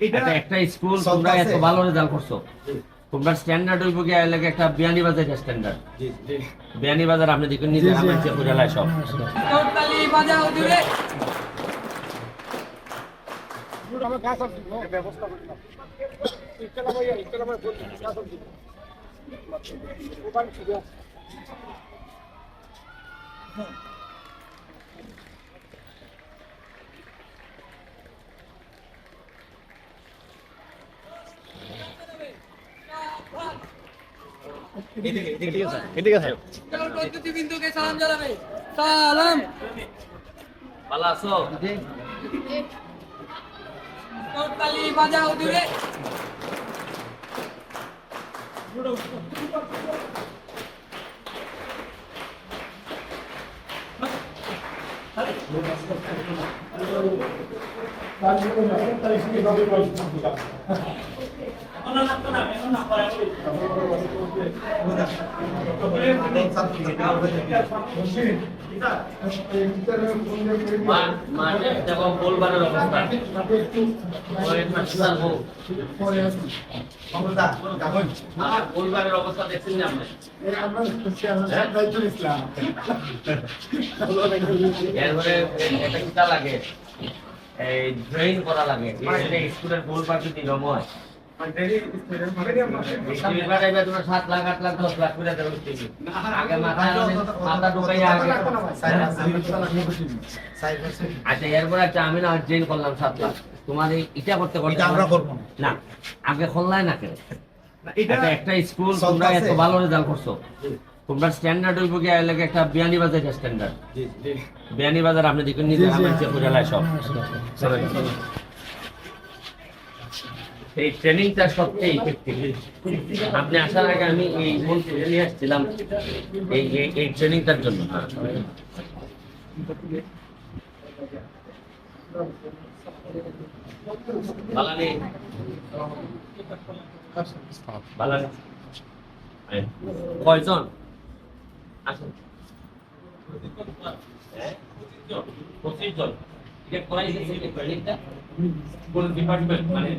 এটা একটা একটা স্কুল সব তোমরা এত আছে? ভালো রেজাল্ট করছ। তোমরা স্ট্যান্ডার্ড হইব গিয়ে এলাকা একটা বিয়ানি বাজার স্ট্যান্ডার্ড জি জি। বিয়ানি বাজার আপনি দেখুন নিজে আমার চেয়ে পড়ালায় সব। তালি সকল প্রতিনিধি বিন্দুকে সালাম জানাবে সালাম ভালো আছো তালি অবস্থা। ওই মাস্টার বউ। আর গোলবারের অবস্থা দেখছেন না আপনি? এরপরে একটা কিতা লাগে, এই ড্রেন করা লাগে। স্কুলের গোলবার যদি রম করে আচ্ছা এরপর একটা আমি না ড্রেন করলাম সাত লাখ তোমার এই ইটা করতে করতে আমরা করব না। আগে খোল্লাই না কেন একটা স্কুল তোমরা এত ভালো রেজাল্ট করছ তোমরা স্ট্যান্ডার্ড হইব গিয়ে এলাকা একটা বিয়ানি বাজার স্ট্যান্ডার্ড বিয়ানি বাজার আপনি দেখুন নিজে আমার চেয়ে পড়ালায় সব এই ট্রেনিংটা সবচেয়ে ইফেক্টিভ আপনি আসার আগে আমি এই আসছিলাম এই, এই- ট্রেনিংটার জন্য। বালানি। কয়জন? আসুন। হ্যাঁ? পঁচিশ জন। এটা ট্রেনিংটা কোন ডিপার্টমেন্ট মানে